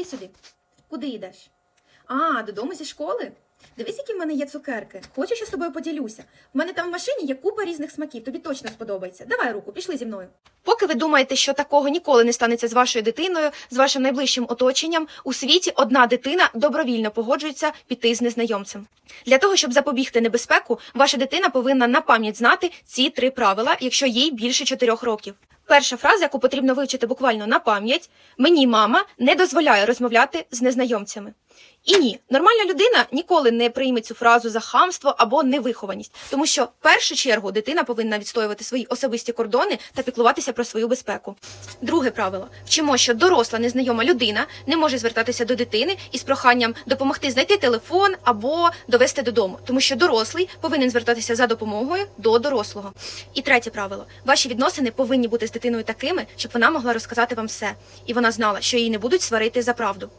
Іди сюди. Куди йдеш? А, додому зі школи? Дивись, які в мене є цукерки. Хочу, що з тобою поділюся. В мене там в машині є купа різних смаків. Тобі точно сподобається. Давай руку, пішли зі мною. Поки ви думаєте, що такого ніколи не станеться з вашою дитиною, з вашим найближчим оточенням, у світі одна дитина добровільно погоджується піти з незнайомцем. Для того, щоб запобігти небезпеку, ваша дитина повинна на пам'ять знати ці три правила, якщо їй більше чотирьох років. Перша фраза, яку потрібно вивчити буквально на пам'ять: мені мама не дозволяє розмовляти з незнайомцями. І ні, нормальна людина ніколи не прийме цю фразу за хамство або невихованість, тому що в першу чергу дитина повинна відстоювати свої особисті кордони та піклуватися про свою безпеку. Друге правило: вчимо, що доросла незнайома людина не може звертатися до дитини із проханням допомогти знайти телефон або довести додому, тому що дорослий повинен звертатися за допомогою до дорослого. І третє правило: ваші відносини повинні бути з дитиною такими, щоб вона могла розказати вам все, і вона знала, що її не будуть сварити за правду.